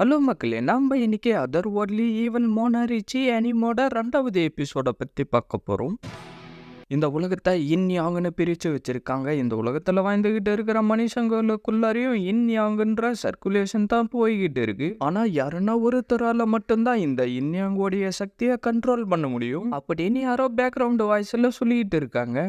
Hello மக்களே. நம்ம இன்னைக்கு அதர் வேர்ல்ட்லி ஈவன் மோனரிச்சி அனிமோட ரெண்டாவது எபிசோட பற்றி பார்க்க போகிறோம் இந்த உலகத்தை இன் யாங்குன்னு பிரித்து வச்சுருக்காங்க. இந்த உலகத்தில் வாழ்ந்துக்கிட்டு இருக்கிற மனுஷங்களுக்குள்ளாரையும் இன் யாங்குன்ற சர்க்குலேஷன் தான் போய்கிட்டு இருக்குது ஆனால் யாருன்னா ஒருத்தரால் மட்டும்தான் இந்த இன் யாங்கோடைய சக்தியை கண்ட்ரோல் பண்ண முடியும் அப்படின்னு யாரோ பேக்ரவுண்டு வாய்ஸில் சொல்லிக்கிட்டு இருக்காங்க.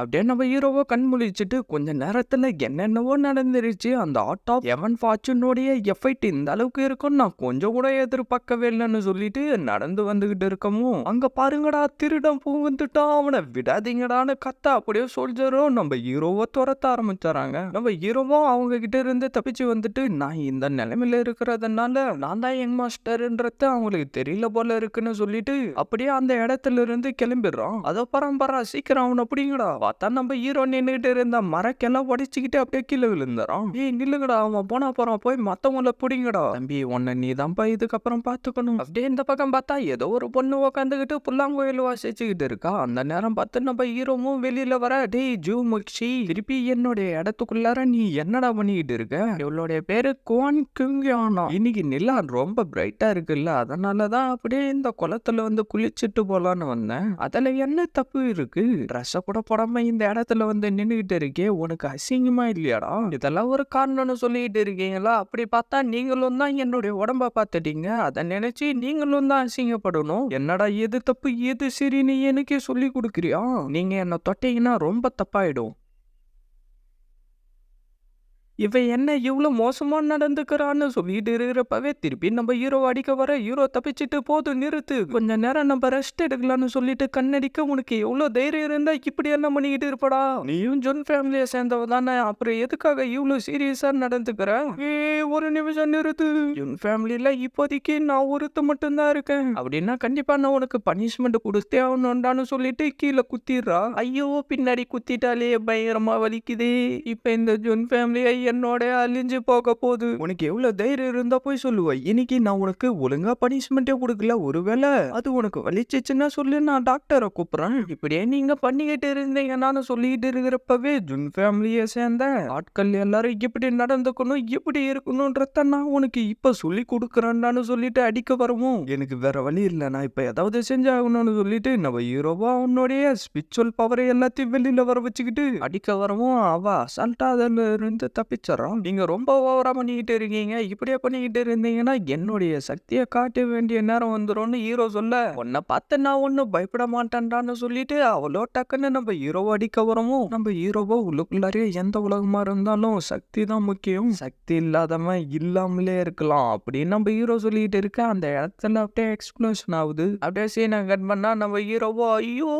அப்படியே நம்ம ஹீரோவை கண் முழிச்சிட்டு கொஞ்ச நேரத்தில் என்னென்னவோ நடந்துருச்சு. அந்த ஆர்ட் ஆஃப் எவன் ஃபார்ச்சூனுடைய எஃபெக்ட் இந்த அளவுக்கு இருக்கும் நான் கொஞ்சம் கூட எதிர்பார்க்கவே இல்லைன்னு சொல்லிட்டு நடந்து வந்துகிட்டு இருக்கமோ அங்க பாருங்கடா திருடம் புகுந்துட்டான் அவனை விடாதீங்கடான்னு கத்த. அப்படியே சோல்ஜரும் நம்ம ஹீரோவை துரத்த ஆரம்பிச்சாராங்க நம்ம ஹீரோவும் அவங்க கிட்ட இருந்து தப்பிச்சு வந்துட்டு நான் இந்த நிலைமையில இருக்கிறதுனால நான் தான் யங் மாஸ்டர்ன்றது அவங்களுக்கு தெரியல போல இருக்குன்னு சொல்லிட்டு அப்படியே அந்த இடத்துல இருந்து கிளம்பிடுறான். அதோ பரம்பரா சீக்கிரம் அவனை அப்படிங்கடா பார்த்தா நம்ம ஹீரோ நின்றுகிட்டு இருந்த மரக்கெல்லாம் உடைச்சிக்கிட்டு அப்படியே கீழே விழுந்துறோம் ஏய் நில்லுங்கடா அவன் போனா போறான் போய் மத்தவங்கள பிடிங்கடா. தம்பி உன்னை நீ தான்ப்பா இதுக்கப்புறம் பார்த்துக்கணும். அப்படியே இந்த பக்கம் பார்த்தா ஏதோ ஒரு பொண்ணு உட்காந்துக்கிட்டு புல்லாங்குயில் வாசிச்சுக்கிட்டு இருக்கா. அந்த நேரம் பார்த்து நம்ம ஹீரோவும் வெளியில வர டேய் ஜூ முக்ஷி திருப்பி என்னுடைய இடத்துக்குள்ளார நீ என்னடா பண்ணிக்கிட்டு இருக்க? இவளுடைய பேரு குவான் கிங்யானா. இன்னைக்கு நிலா ரொம்ப பிரைட்டா இருக்குல்ல அதனாலதான் அப்படியே இந்த குளத்துல வந்து குளிச்சுட்டு போலான்னு வந்தேன். அதுல என்ன தப்பு இருக்கு? ட்ரெஸ்ஸை கூட போடாம இந்த இடத்துல வந்து நின்றுகிட்டு இருக்கே உனக்கு அசிங்கமா இல்லையாடா? இதெல்லாம் ஒரு காரணம்னு சொல்லிட்டு இருக்கீங்களா? அப்படி பார்த்தா நீங்களும் தான் என்னுடைய உடம்ப பார்த்துட்டீங்க. அதை நினைச்சு நீங்களும் தான் அசிங்கப்படணும். என்னடா எது தப்பு எது சரின்னு எனக்கே சொல்லி கொடுக்குறியா? நீங்க என்ன தொட்டீங்கன்னா ரொம்ப தப்பாயிடும். இவன் என்ன இவ்வளோ மோசமாக நடந்துக்கிறான்னு சொல்லிட்டு இருக்கிறப்பவே திருப்பி நம்ம ஹீரோ அடிக்க வர ஹீரோ தப்பிச்சிட்டு போதும் நிறுத்து. கொஞ்ச நேரம் நம்ம ரெஸ்ட் எடுக்கலாம்னு சொல்லிட்டு கண்ணடிக்க உனக்கு எவ்வளோ தைரியம் இருந்தால் இப்படி எல்லாம் பண்ணிக்கிட்டு இருப்படா? நீயும் ஜொன் ஃபேமிலியை சேர்ந்தவ தானே. அப்புறம் எதுக்காக இவ்வளோ சீரியஸாக நடந்துக்கிற? ஏ ஒரு நிமிஷம் நிறுத்து. ஜொன் ஃபேமிலியில் இப்போதைக்கு நான் ஒருத்த மட்டும்தான் இருக்கேன். அப்படின்னா கண்டிப்பாக நான் உனக்கு பனிஷ்மெண்ட் கொடுத்தே ஆகணும்டான்னு சொல்லிட்டு கீழே குத்திடுறா. ஐயோ பின்னாடி குத்திட்டாலே பயங்கரமாக வலிக்குதே. இப்போ இந்த ஜொன் ஃபேமிலியை என்னோட அழிஞ்சு போக போகுது. உனக்கு எவ்வளவு தைரியம் இருந்தா போய் சொல்லுவ. இன்னைக்கு நான் உனக்கு ஒழுங்கா பனிஷ்மெண்ட்டே கொடுக்கல. ஒருவேளை அது உனக்கு வலிச்சிச்சுன்னா சொல்லு நான் டாக்டரை கூப்பிடுறேன். இப்படியே நீங்க பண்ணிக்கிட்டு இருந்தீங்க நான் சொல்லிட்டு இருக்கிறப்பவே ஜுன் ஃபேமிலியை சேர்ந்த ஆட்கள் எல்லாரும் இப்படி நடந்துக்கணும் இப்படி இருக்கணும்ன்றத நான் உனக்கு இப்ப சொல்லி கொடுக்குறேன்னு சொல்லிட்டு அடிக்க வரவும். எனக்கு வேற வழி இல்லை. நான் இப்ப ஏதாவது செஞ்சாகணும்னு சொல்லிட்டு நம்ம ஹீரோவா உன்னுடைய ஸ்பிரிச்சுவல் பவரை எல்லாத்தையும் வெளியில வர வச்சுக்கிட்டு அடிக்க வரவும். அவ அசால்ட்டா அதுல இருந்து தப்பி தப்பிச்சிடறோம் நீங்கள் ரொம்ப ஓவராக பண்ணிக்கிட்டு இருக்கீங்க. இப்படியே பண்ணிக்கிட்டு இருந்தீங்கன்னா என்னுடைய சக்தியை காட்ட வேண்டிய நேரம் வந்துடும்னு ஹீரோ சொல்ல உன்னை பார்த்து நான் ஒன்றும் பயப்பட மாட்டேன்டான்னு சொல்லிட்டு அவ்வளோ டக்குன்னு நம்ம ஹீரோவை அடிக்க வரவும் நம்ம ஹீரோவோ உள்ளுக்குள்ளாரே எந்த உலகமாக இருந்தாலும் சக்தி தான் முக்கியம். சக்தி இல்லாதவன் இல்லாமலே இருக்கலாம். அப்படின்னு நம்ம ஹீரோ சொல்லிட்டு இருக்க அந்த இடத்துல அப்படியே எக்ஸ்ப்ளோஷன் ஆகுது. அப்படியே சீனை கட் பண்ணா நம்ம ஹீரோவோ ஐயோ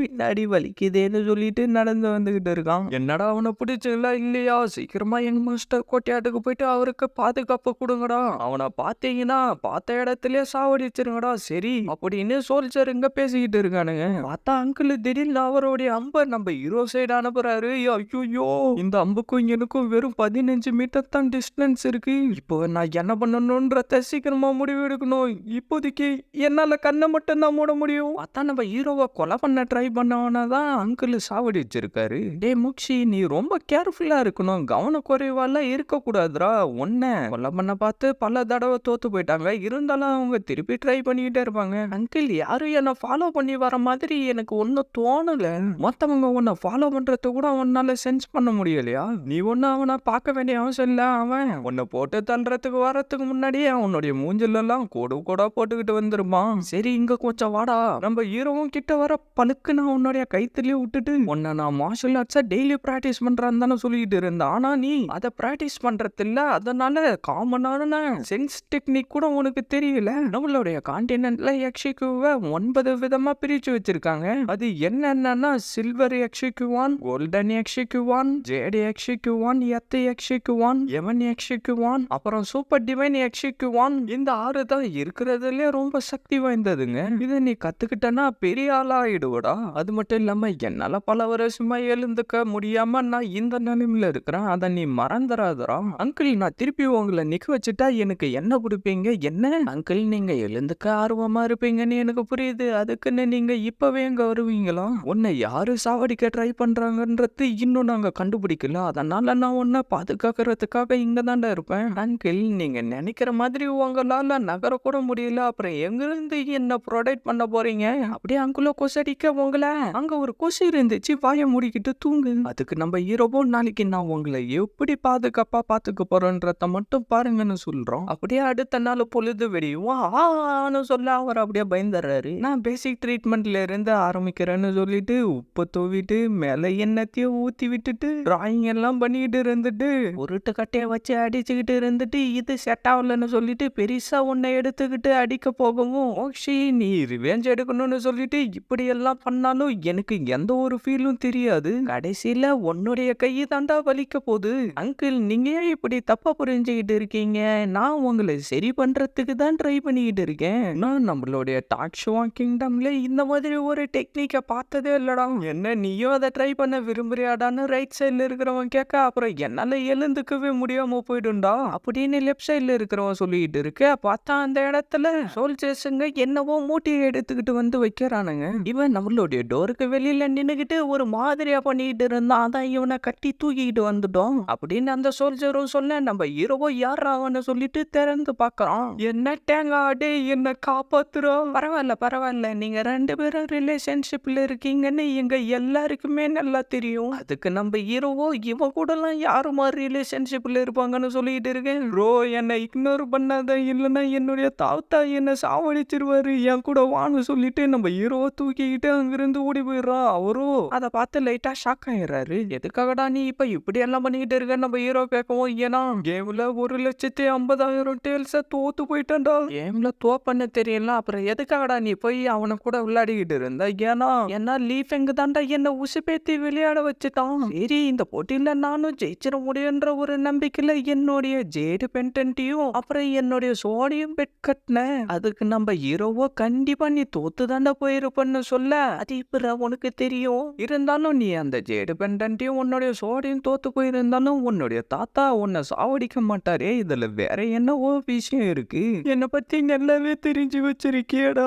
பின்னாடி வலிக்குதேன்னு சொல்லிட்டு நடந்து வந்துகிட்டு இருக்கான். என்னடா அவனை பிடிச்சிங்களா இல்லையா? சீக்கிரமா எங்க மாஸ்டர் கோட்டையாட்டுக்கு போயிட்டு அவருக்கு பாதுகாப்பு கொடுங்கடா. அவனை பார்த்தீங்கன்னா பார்த்த இடத்துலயே சாவடிச்சிருங்கடா சரி அப்படின்னு சோல்ஜருங்க பேசிக்கிட்டு இருக்கானுங்க. பார்த்தா அங்கிள் திடீர்னு அவருடைய அம்பை நம்ம ஹீரோ சைடு அனுப்புறாரு. ஐயோ இந்த அம்புக்கும் எனக்கும் வெறும் பதினஞ்சு மீட்டர் தான் டிஸ்டன்ஸ் இருக்கு. இப்போ நான் என்ன பண்ணணும்ன்றத சீக்கிரமா முடிவு எடுக்கணும். இப்போதைக்கு என்னால கண்ணை மட்டும் தான் மூட முடியும். அதான் நம்ம ஹீரோவை கொலை பண்ண ட்ரை பண்ணவனா தான் அங்கிள் சாவடிச்சிருக்காரு டே முக்ஷி நீ ரொம்ப கேர்ஃபுல்லா இருக்கணும். கவனம் குறைவாலாம் இருக்கக்கூடாதுடா. ஒன்ன கொல்ல பண்ண பார்த்து பல தடவை தோத்து போயிட்டாங்க. இருந்தாலும் அவங்க திருப்பி ட்ரை பண்ணிக்கிட்டே இருப்பாங்க. அங்கிள் யாரும் என்னை ஃபாலோ பண்ணி வர மாதிரி எனக்கு ஒன்றும் தோணல. மற்றவங்க உன்னை ஃபாலோ பண்றது கூட உன்னால சென்ஸ் பண்ண முடியலையா? நீ ஒன்றும் அவனை பார்க்க வேண்டிய அவசியம் இல்லை. அவன் உன்னை போட்டு தள்ளுறதுக்கு வரத்துக்கு முன்னாடியே அவனுடைய மூஞ்சிலெல்லாம் கூட கூட போட்டுக்கிட்டு வந்துருப்பான். சரி இங்க கொஞ்சம் வாடா. நம்ம ஹீரோவும் கிட்ட வர பழுக்கு நான் உன்னுடைய கைத்திலேயே விட்டுட்டு உன்னை நான் மார்ஷல் ஆர்ட்ஸை டெய்லி ப்ராக்டிஸ் பண்றான்னு தானே சொல்லிக்கிட்டு இருந்தேன். ஆனா நீ அதை ப்ராக்டிஸ் பண்ணுறதில்ல அதனால காமனான சென்ஸ் டெக்னிக் கூட உனக்கு தெரியல. நம்மளுடைய கான்டினென்ட்ல எக்ஷிக்குவ ஒன்பது விதமாக பிரித்து வச்சிருக்காங்க. அது என்னென்னன்னா சில்வர் எக்ஷிக்குவான் கோல்டன் எக்ஷிக்குவான் ஜேடி எக்ஷிக்குவான் எத்து எக்ஷிக்குவான் எவன் எக்ஷிக்குவான் அப்புறம் சூப்பர் டிவைன் எக்ஷிக்குவான் இந்த ஆறு தான் இருக்கிறதுல ரொம்ப சக்தி வாய்ந்ததுங்க. இதை நீ கத்துக்கிட்டனா பெரிய ஆளாயிடுவடா அது மட்டும் இல்லாமல் என்னால் பல வருஷமாக எழுந்துக்க முடியாம நான் இந்த நிலைமையில இருக்கிறேன். அதை நீ மறந்துடாதடா அங்கிள் நான் திருப்பி உங்களை நிக்க வச்சுட்டா எனக்கு என்ன கொடுப்பீங்க? என்ன? அங்கிள் நீங்க எழுந்துக்க ஆர்வமா இருப்பீங்கன்னு எனக்கு புரியுது. அதுக்குன்னு நீங்க இப்பவே இங்க வருவீங்களா? உன்னை யாரு சாவடிக்க ட்ரை பண்றாங்கன்றது இன்னும் நாங்க கண்டுபிடிக்கல. அதனால நான் உன்னை பாதுகாக்கிறதுக்காக இங்க தாண்டா இருப்பேன். அங்கிள் நீங்க நினைக்கிற மாதிரி உங்களால நகர கூட முடியல. அப்புறம் எங்கிருந்து என்ன ப்ரொடெக்ட் பண்ண போறீங்க? அப்படியே அங்குள்ள கொசடிக்க உங்களை. அங்க ஒரு கொசு இருந்துச்சு. வாய மூடிக்கிட்டு தூங்கு. அதுக்கு நம்ம ஈரோபோ நாளைக்கு நான் உங்களை எப்படி பாதுகாப்பா பாத்துக்க போறோன்றத மட்டும் பாருங்கன்னு சொல்றோம். அப்படியே அடுத்த நாள் பொழுது வெடியும். ஆன்னு சொல்ல அவர் அப்படியே பயந்துடுறாரு நான் பேசிக் ட்ரீட்மெண்ட்ல இருந்து ஆரம்பிக்கிறேன்னு சொல்லிட்டு உப்பு தூவிட்டு மேல எண்ணத்தையும் ஊத்தி விட்டுட்டு டிராயிங் எல்லாம் பண்ணிக்கிட்டு இருந்துட்டு உருட்டு கட்டையை வச்சு அடிச்சுக்கிட்டு இருந்துட்டு இது செட் ஆகலன்னு சொல்லிட்டு பெருசா உன்னை எடுத்துக்கிட்டு அடிக்க போகவும் ஓக்ஷி நீ ரிவேஞ்ச் எடுக்கணும்னு சொல்லிட்டு இப்படி எல்லாம் பண்ணாலும் எனக்கு எந்த ஒரு ஃபீலும் தெரியாது. கடைசியில உன்னுடைய கையை தாண்டா வலிக்க போகுது. அங்கிள் நீங்க ஏன் இப்படி தப்பா புரிஞ்சுக்கிட்டு இருக்கீங்க? நான் உங்களை சரி பண்றதுக்கு தான் ட்ரை பண்ணிக்கிட்டு இருக்கேன். நான் நம்மளுடைய டாக் ஷோ கிங்டம்ல இந்த மாதிரி ஒரு டெக்னிக்கை பார்த்ததே இல்லடா. என்ன நீயும் அதை ட்ரை பண்ண விரும்புறியாடான்னு ரைட் சைடுல இருக்கிறவன் கேட்க அப்புறம் என்னால எழுந்துக்கவே முடியாம போயிடும்டா. அப்படின்னு லெஃப்ட் சைடுல இருக்கிறவன் சொல்லிட்டு இருக்க பார்த்தா அந்த இடத்துல சோல்ஜர்ஸுங்க என்னவோ மூட்டையை எடுத்துக்கிட்டு வந்து வைக்கிறானுங்க. இவன் நம்மளுடைய டோருக்கு வெளியில நின்னுகிட்டு ஒரு மாதிரியா பண்ணிக்கிட்டு இருந்தான். அதான் இவனை கட்டி தூக்கிக்கிட்டு வந்துட்டோம். அப்படின்னு அந்த சோல்ஜரும் சொல்ல நம்ம ஹீரோவோ யார் அவனை சொல்லிட்டு திறந்து பார்க்கறான். என்ன டேங்காடே என்ன காப்பாத்துறோம் பரவாயில்ல பரவாயில்ல. நீங்க ரெண்டு பேரும் ரிலேஷன்ஷிப்ல இருக்கீங்கன்னு எங்க எல்லாருக்குமே நல்லா தெரியும். அதுக்கு நம்ம ஹீரோவோ இவன் கூடலாம் யாரு மாதிரி ரிலேஷன்ஷிப்ல இருப்பாங்கன்னு சொல்லிட்டு இருக்கேன். ரோ என்னை இக்னோர் பண்ணாத. இல்லைன்னா என்னுடைய தாத்தா என்ன சாவடிச்சிருவாரு. என் கூட வான்னு சொல்லிட்டு நம்ம ஹீரோவை தூக்கிக்கிட்டு அங்கிருந்து ஓடி போயிடுறான் அவரும் அதை பார்த்து லைட்டா ஷாக் ஆயிடுறாரு. எதுக்காகடா நீ இப்ப இப்படி எல்லாம் பண்ணிக்கிட்டு இருக்க நம்ம ஹீரோ கேட்கவும் ஏன்னா கேம்ல ஒரு லட்சத்தி ஐம்பதாயிரம் டேல்ஸ தோத்து போயிட்டான்டா. கேம்ல தோப்பன்னு தெரியல அப்புறம் எதுக்காகடா நீ போய் அவனை கூட விளையாடிக்கிட்டு இருந்த? ஏன்னா ஏன்னா லீஃப் எங்க தாண்டா என்ன உசுப்பேத்தி விளையாட வச்சுட்டான்? சரி இந்த போட்டியில நானும் ஜெயிச்சிட முடியுன்ற ஒரு நம்பிக்கையில என்னுடைய ஜேடு பென்டன்ட்டையும் அப்புறம் என்னுடைய சோடியும் பெட் கட்டினேன். அதுக்கு நம்ம ஹீரோவோ கண்டிப்பா நீ தோத்து தாண்டா போயிருப்பன்னு சொல்ல அது இப்ப உனக்கு தெரியும்? இருந்தாலும் நீ அந்த ஜேடு பென்டன்ட்டையும் உன்னுடைய சோடியும் தோத்து போயிருந்தாலும் உன்னுடைய தாத்தா உன்னை சாவடிக்க மாட்டாரே. இதுல வேற என்னவோ விஷயம் இருக்கு. என்னை பத்தி நல்லாவே தெரிஞ்சு வச்சிருக்கியடா.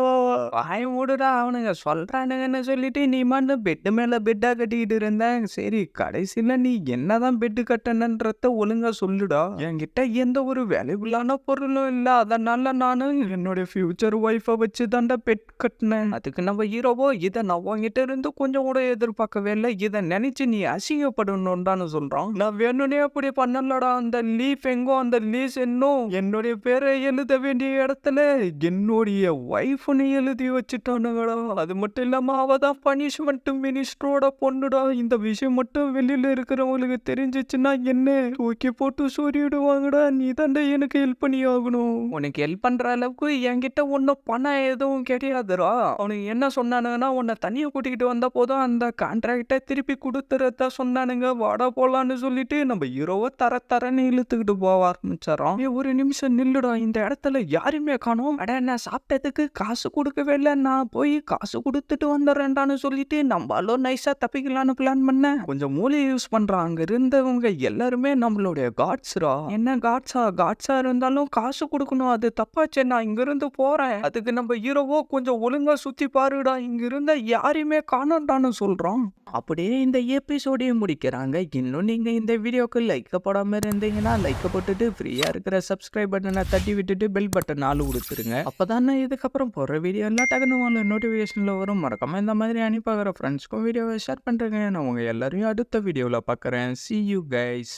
வாய் மூடுடா அவனுங்க சொல்றானுங்கன்னு சொல்லிட்டு நீ மண்ணு பெட்டு மேல பெட்டா கட்டிக்கிட்டு இருந்தேன். சரி கடைசியில நீ என்னதான் பெட்டு கட்டணுன்றத ஒழுங்கா சொல்லுடா. என்கிட்ட எந்த ஒரு வேல்யூபிளான பொருளும் இல்ல. அதனால நானும் என்னுடைய ஃபியூச்சர் ஒய்ஃபை வச்சு தாண்டா பெட் கட்டினேன். அதுக்கு நம்ம ஹீரோவோ இதை நான் உங்ககிட்ட இருந்து கொஞ்சம் கூட எதிர்பார்க்கவே இல்லை. இதை நினைச்சு நீ அசிங்கப்படணும் தான் சொல்றான். நான் என்னுடைய அப்படி பண்ணலடா. அந்த லீஃப் எங்கோ அந்த லீஸ் என்னும் என்னுடைய பேரை எழுத வேண்டிய இடத்துல என்னுடைய ஒய்ஃப்னு எழுதி வச்சுட்டானுங்கடா. அது மட்டும் இல்லாமல் அவ தான் பனிஷ்மெண்ட் மினிஸ்டரோட பொண்ணுடா. இந்த விஷயம் மட்டும் வெளியில் இருக்கிறவங்களுக்கு தெரிஞ்சிச்சுன்னா என்ன? தூக்கி போட்டு சொறிடுவாங்கடா. நீ தாண்டா எனக்கு ஹெல்ப் பண்ணி ஆகணும் உனக்கு ஹெல்ப் பண்ணுற அளவுக்கு என்கிட்ட ஒன்றும் பணம் எதுவும் கிடையாதுடா. அவனுக்கு என்ன சொன்னானுங்கன்னா உன்னை தனியாக கூட்டிக்கிட்டு வந்த போதும் அந்த கான்ட்ராக்டை திருப்பி கொடுத்துறதா சொன்னானுங்க. வாடா போகலான்னு சொல்லிட்டு நம்ம ஹீரோவை தர தரன்னு இழுத்துக்கிட்டு போக ஆரம்பிச்சாராம் ஒரு நிமிஷம் நில்லுடா இந்த இடத்துல யாருமே காணும். அட நான் சாப்பிட்டதுக்கு காசு கொடுக்கவே இல்லை. நான் போய் காசு கொடுத்துட்டு வந்துடுறேன்டான்னு சொல்லிட்டு நம்மளும் நைஸா தப்பிக்கலாம்னு பிளான் பண்ணேன். கொஞ்சம் மூளை யூஸ் பண்றான். அங்க இருந்தவங்க எல்லாருமே நம்மளுடைய காட்ஸ்ரா என்ன காட்ஸா காட்ஸா இருந்தாலும் காசு கொடுக்கணும். அது தப்பாச்சே. நான் இங்க இருந்து போறேன். அதுக்கு நம்ம ஹீரோவோ கொஞ்சம் ஒழுங்கா சுத்தி பாருடா. இங்க இருந்த யாரையுமே காணண்டான்னு சொல்றோம். அப்படியே இந்த எபிசோடையும் முடிக்கிறாங்க. இன்னும் நீங்க இந்த வீடியோக்கு லைக்கை போடாமல் இருந்தீங்கன்னா லைக்கை போட்டுட்டு ஃப்ரீயாக இருக்கிற சப்ஸ்கிரைப் பட்டனை தட்டி விட்டுட்டு பெல் பட்டன் ஆள் கொடுத்துருங்க அப்போ தானே இதுக்கப்புறம் போடுற வீடியோ எல்லாம் டக்குனு நோட்டிஃபிகேஷனில் வரும். மறக்காம இந்த மாதிரி அனுப்பாகிற ஃப்ரெண்ட்ஸ்க்கும் வீடியோவை ஷேர் பண்ணுறேங்க நான் உங்கள் எல்லாரையும் அடுத்த வீடியோவில் பார்க்குறேன். C you guys